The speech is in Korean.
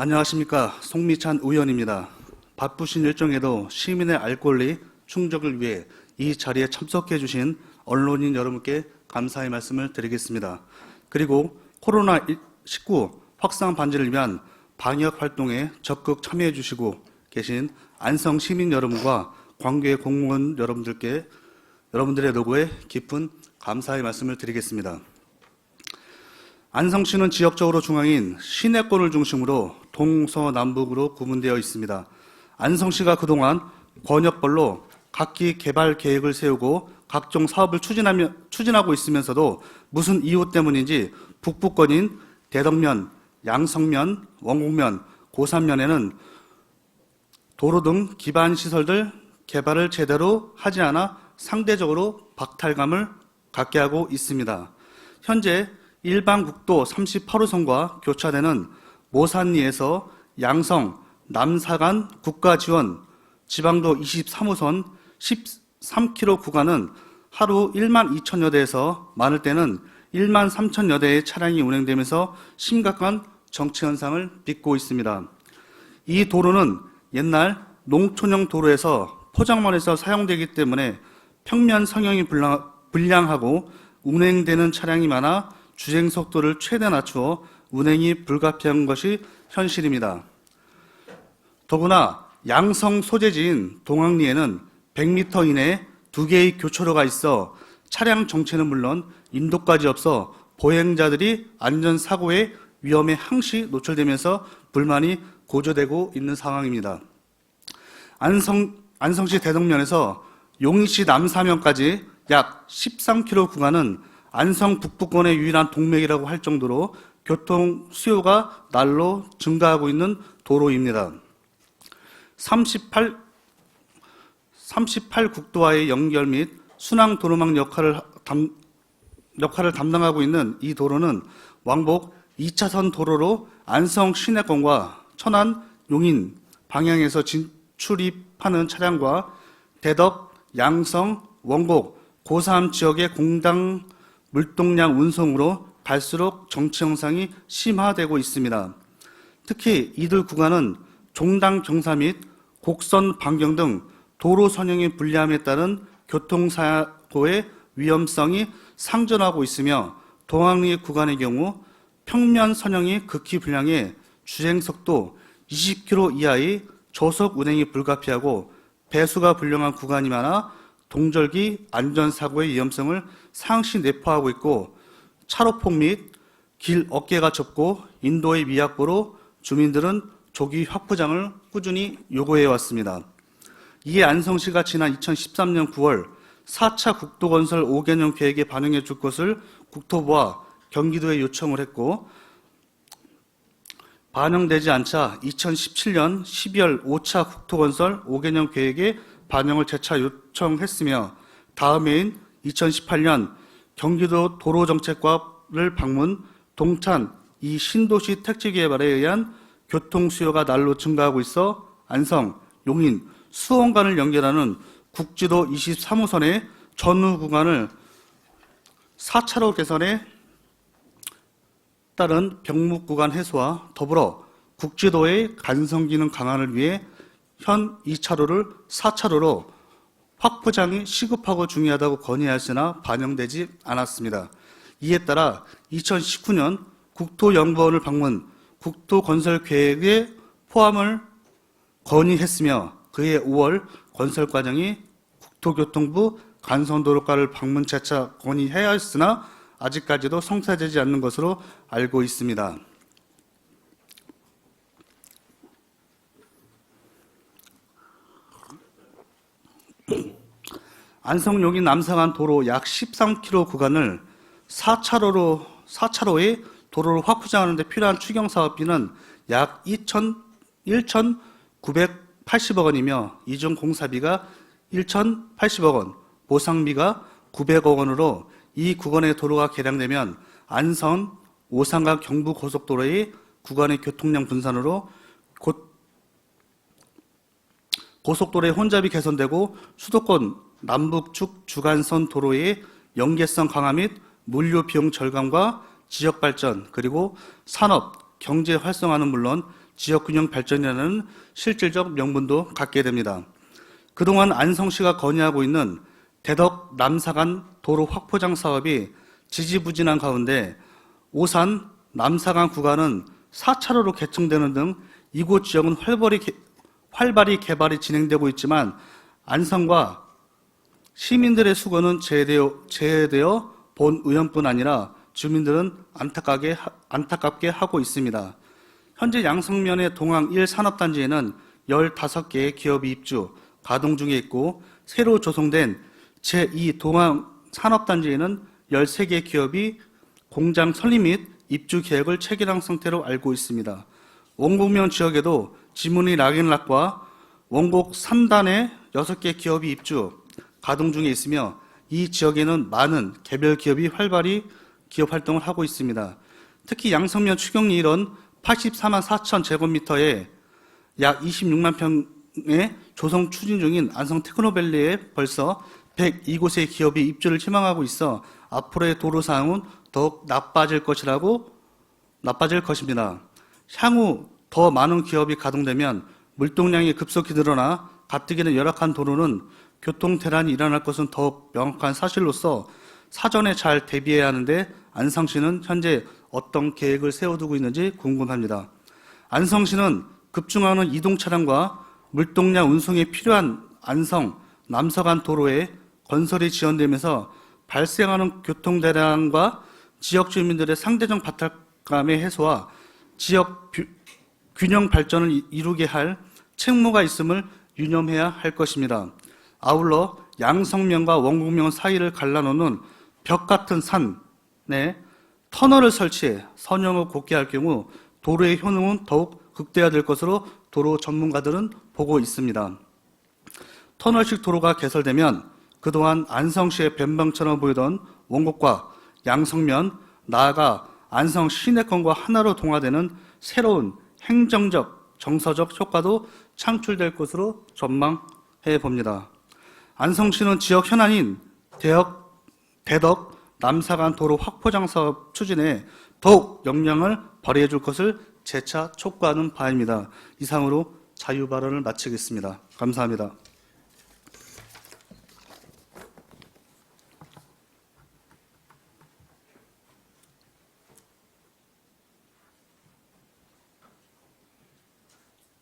안녕하십니까. 송미찬 의원입니다. 바쁘신 일정에도 시민의 알 권리 충족을 위해 이 자리에 참석해 주신 언론인 여러분께 감사의 말씀을 드리겠습니다. 그리고 코로나19 확산 반지를 위한 방역 활동에 적극 참여해 주시고 계신 안성 시민 여러분과 관계 공무원 여러분들께 여러분들의 노고에 깊은 감사의 말씀을 드리겠습니다. 안성시는 지역적으로 중앙인 시내권을 중심으로 동서남북으로 구분되어 있습니다. 안성시가 그동안 권역별로 각기 개발 계획을 세우고 각종 사업을 추진하며, 추진하고 있으면서도 무슨 이유 때문인지 북부권인 대덕면, 양성면, 원곡면, 고산면에는 도로 등 기반 시설들 개발을 제대로 하지 않아 상대적으로 박탈감을 갖게 하고 있습니다. 현재 일반 국도 38호선과 교차되는 모산리에서 양성, 남사간 국가지원, 지방도 23호선 13km 구간은 하루 1만 2천여 대에서 많을 때는 1만 3천여 대의 차량이 운행되면서 심각한 정체 현상을 빚고 있습니다. 이 도로는 옛날 농촌형 도로에서 포장만에서 사용되기 때문에 평면 성형이 불량- 불량하고 운행되는 차량이 많아 주행 속도를 최대 낮추어 운행이 불가피한 것이 현실입니다. 더구나 양성 소재지인 동학리에는 100m 이내에 두 개의 교차로가 있어 차량 정체는 물론 인도까지 없어 보행자들이 안전사고의 위험에 항시 노출되면서 불만이 고조되고 있는 상황입니다. 안성, 안성시 대덕면에서 용인시 남사면까지 약 13km 구간은 안성 북부권의 유일한 동맥이라고 할 정도로 교통 수요가 날로 증가하고 있는 도로입니다. 38, 38 국도와의 연결 및 순항 도로망 역할을, 담, 역할을 담당하고 있는 이 도로는 왕복 2차선 도로로 안성 시내권과 천안, 용인 방향에서 진출입하는 차량과 대덕, 양성, 원곡, 고삼 지역의 공당 물동량 운송으로 갈수록 정체 현상이 심화되고 있습니다. 특히 이들 구간은 종당 경사 및 곡선 반경 등 도로 선형의 불리함에 따른 교통사고의 위험성이 상존하고 있으며 동항리 구간의 경우 평면 선형이 극히 불량해 주행 속도 20km 이하의 저속 운행이 불가피하고 배수가 불량한 구간이 많아 동절기 안전사고의 위험성을 상시 내포하고 있고 차로폭 및 길 어깨가 좁고 인도의 미약보로 주민들은 조기 확보장을 꾸준히 요구해 왔습니다. 이에 안성시가 지난 2013년 9월 4차 국도건설 5개년 계획에 반영해 줄 것을 국토부와 경기도에 요청을 했고 반영되지 않자 2017년 12월 5차 국토건설 5개년 계획에 반영을 재차 요청했으며 다음해인 2018년 경기도 도로정책과를 방문 동탄 이 신도시 택지 개발에 의한 교통 수요가 날로 증가하고 있어 안성, 용인, 수원 간을 연결하는 국지도 23호선의 전후 구간을 4차로 개선에 따른 병목 구간 해소와 더불어 국지도의 간성 기능 강화를 위해 현 2차로를 4차로로 확보장이 시급하고 중요하다고 건의하였으나 반영되지 않았습니다. 이에 따라 2019년 국토연구원을 방문 국토건설 계획에 포함을 건의했으며 그해 5월 건설 과정이 국토교통부 간선도로과를 방문 재차 건의해야 했으나 아직까지도 성사되지 않는 것으로 알고 있습니다. 안성 용인 남상안 도로 약 13km 구간을 4차로로 4차로의 도로를 확장하는 데 필요한 추경 사업비는 약 2천 1,980억 원이며 이중 공사비가 1,080억 원, 보상비가 900억 원으로 이 구간의 도로가 개량되면 안성 오산강 경부 고속도로의 구간의 교통량 분산으로 곧 고속도로의 혼잡이 개선되고 수도권 남북축 주간선 도로의 연계성 강화 및 물류 비용 절감과 지역 발전 그리고 산업 경제 활성화는 물론 지역 균형 발전이라는 실질적 명분도 갖게 됩니다. 그동안 안성시가 건의하고 있는 대덕 남사간 도로 확포장 사업이 지지부진한 가운데 오산 남사간 구간은 4차로로 개통되는 등 이곳 지역은 활발히, 개- 활발히 개발이 진행되고 있지만 안성과 시민들의 수고는 제되어, 제되어 본 의원뿐 아니라 주민들은 안타깝게, 하- 안타깝게 하고 있습니다. 현재 양성면의 동항 1산업단지에는 15개의 기업이 입주, 가동 중에 있고 새로 조성된 제2 동항 산업단지에는 13개 기업이 공장 설립 및 입주 계획을 체결한 상태로 알고 있습니다. 원곡면 지역에도 지문이 락앤락과 원곡 3단의 6개 기업이 입주, 가동 중에 있으며 이 지역에는 많은 개별 기업이 활발히 기업 활동을 하고 있습니다. 특히 양성면 추경리 1원 84만 4천 제곱미터에 약 26만 평의 조성 추진 중인 안성 테크노밸리에 벌써 102곳의 기업이 입주를 희망하고 있어 앞으로의 도로 상황은 더욱 나빠질 것이라고 나빠질 것입니다. 향후 더 많은 기업이 가동되면 물동량이 급속히 늘어나 가뜩이나 열악한 도로는 교통 대란이 일어날 것은 더욱 명확한 사실로서 사전에 잘 대비해야 하는데 안성시는 현재 어떤 계획을 세워두고 있는지 궁금합니다. 안성시는 급증하는 이동 차량과 물동량 운송에 필요한 안성 남서간 도로에 건설이 지연되면서 발생하는 교통 대란과 지역 주민들의 상대적 바탈감의 해소와 지역 뷰- 균형 발전을 이- 이루게 할 책무가 있음을 유념해야 할 것입니다. 아울러 양성면과 원곡면 사이를 갈라놓는 벽 같은 산에 터널을 설치해 선형을 곱게 할 경우 도로의 효능은 더욱 극대화될 것으로 도로 전문가들은 보고 있습니다. 터널식 도로가 개설되면 그동안 안성시의 변방처럼 보이던 원곡과 양성면, 나아가 안성 시내권과 하나로 동화되는 새로운 행정적, 정서적 효과도 창출될 것으로 전망해 봅니다. 안성시는 지역 현안인 대역, 대덕 남사간 도로 확포장 사업 추진에 더욱 역량을 발휘해 줄 것을 재차 촉구하는 바입니다. 이상으로 자유 발언을 마치겠습니다. 감사합니다.